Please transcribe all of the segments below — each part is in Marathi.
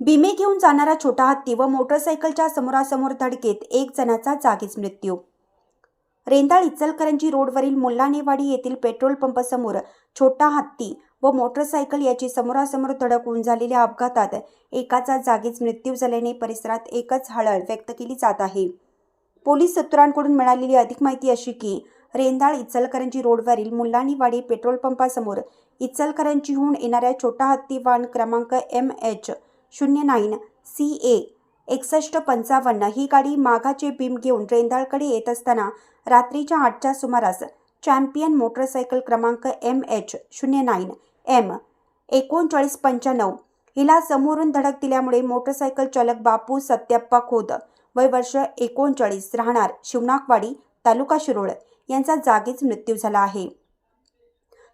बिमे घेऊन जाणारा छोटा हत्ती व मोटरसायकलच्या समोरासमोर धडकेत एक जणाचा जागीच मृत्यू. रेंदाळ इचलकरंजी रोडवरील मुल्लानेवाडी येथील पेट्रोल पंपासमोर छोटा हत्ती व मोटरसायकल याची समोरासमोर धडक होऊन झालेल्या अपघातात एकाचा जागीच मृत्यू झाल्याने परिसरात एकच हळहळ व्यक्त केली जात आहे. पोलीस सूत्रांकडून मिळालेली अधिक माहिती अशी की रेंदाळ इचलकरंजी रोडवरील मुल्लानीवाडी पेट्रोल पंपासमोर इचलकरंजीहून येणाऱ्या छोटा हत्ती वाहन क्रमांक एम एच शून्य नाईन सी ए एकसष्ट पंचावन्न. ही गाडी माघाचे बीम घेऊन रेंदाळकडे येत असताना रात्रीच्या आठच्या सुमारास चॅम्पियन मोटरसायकल क्रमांक एम एच शून्य नाईन एम एकोणचाळीस पंच्याण्णव. हिला समोरून धडक दिल्यामुळे मोटरसायकल चालक बापू सत्यप्पा खोद वय वर्ष एकोणचाळीस राहणार शिवनाकवाडी तालुका शिरोळ. यांचा जागीच मृत्यू झाला आहे.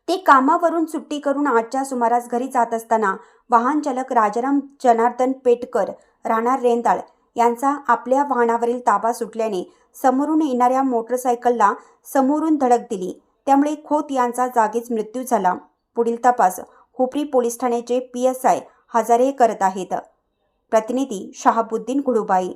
ते कामावरून सुट्टी करून आठच्या सुमारास घरी जात असताना वाहन चालक राजाराम जनार्दन पेटकर राहणार रेंदाळ यांचा आपल्या वाहनावरील ताबा सुटल्याने समोरून येणाऱ्या मोटरसायकलला समोरून धडक दिली. त्यामुळे खोत यांचा जागीच मृत्यू झाला. पुढील तपास हुपरी पोलीस ठाण्याचे पी एस आय हजारे करत आहेत. प्रतिनिधी शहाबुद्दीन गुडुबाई